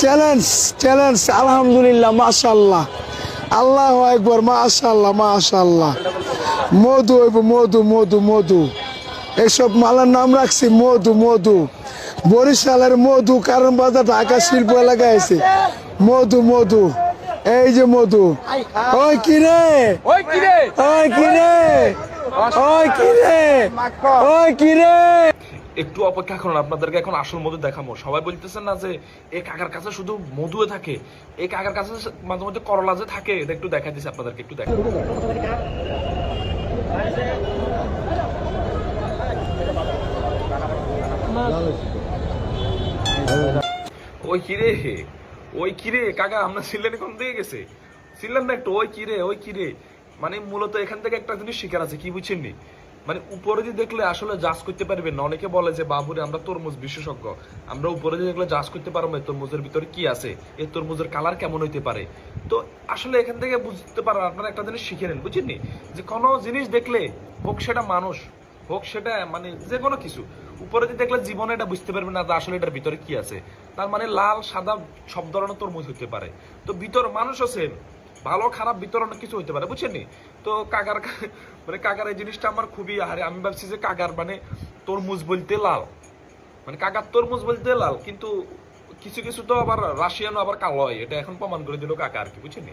Challenge challenge আলহামদুলিল্লাহ মাশাল্লাহ আল্লাহ একবার মাশাল্লাহ মাশাল্লাহ মধু হইব মধু মধু মধু এসব মালার নাম রাখছি মধু মধু বরিশালের মধু কারণ বাজার ঢাকা শিল্প এলাকায় আছে। মধু মধু এই যে মধু ওই কিরে? ওই কিরে? ওই কিরে? ওই কিরে? ওই কিরে? একটু অপেক্ষা করুন, আপনাদেরকে এখন আসল মধু দেখাবো। সবাই বলতেছেন না যে এই কাকার কাছে শুধু মধু থাকে এই কাকার কাছে মাঝে মধ্যে করলা যে থাকে, এটা একটু দেখা দিচ্ছি আপনাদেরকে, একটু দেখা ওই কিরে ওই কিরে কাকা, আমরা সিলেনে কোন দিকে গেছে? ছিলেন না একটু, ওই কিরে ওই কিরে মানে মূলত এখান থেকে একটা জিনিস শিকার আছে, কি বুঝছেন নি? মানে উপরে দিয়ে দেখলে আসলে জাজ করতে পারবেন না, অনেকে বলে যে, বাবুরে, আমরা তরমুজ বিশেষজ্ঞ। আমরা উপরে দিয়ে দেখলে জাজ করতে পারব এই তরমুজের ভিতরে কি আছে? এই তরমুজের কালার কেমন হইতে পারে? তো আসলে এখান থেকে বুঝতে পারেন আপনারা একটা জিনিস শিখে নেন, বুঝছেন যে কোনো জিনিস দেখলে, হোক সেটা মানুষ, হোক সেটা মানে যে কোনো কিছু, উপরে দিয়ে দেখলে জীবনে এটা বুঝতে পারবে না যে আসলে এটার ভিতরে কি আছে। তার মানে লাল, সাদা সব ধরনের তরমুজ হতে পারে। তো ভিতর মানুষ আছে ভালো খারাপ বিতরণ কিছু হইতে পারে বুঝছেন? তো কাকার মানে কাকার এই জিনিসটা আমার খুবই আহারে আমি ভাবছি যে কাকার মানে তরমুজ বলতে লাল মানে কাকার তরমুজ বলতে লাল কিন্তু কিছু কিছু তো আবার রাশিয়ানও আবার কালো হয় এটা এখন প্রমাণ করে দিল কাকা আর কি বুঝছেন?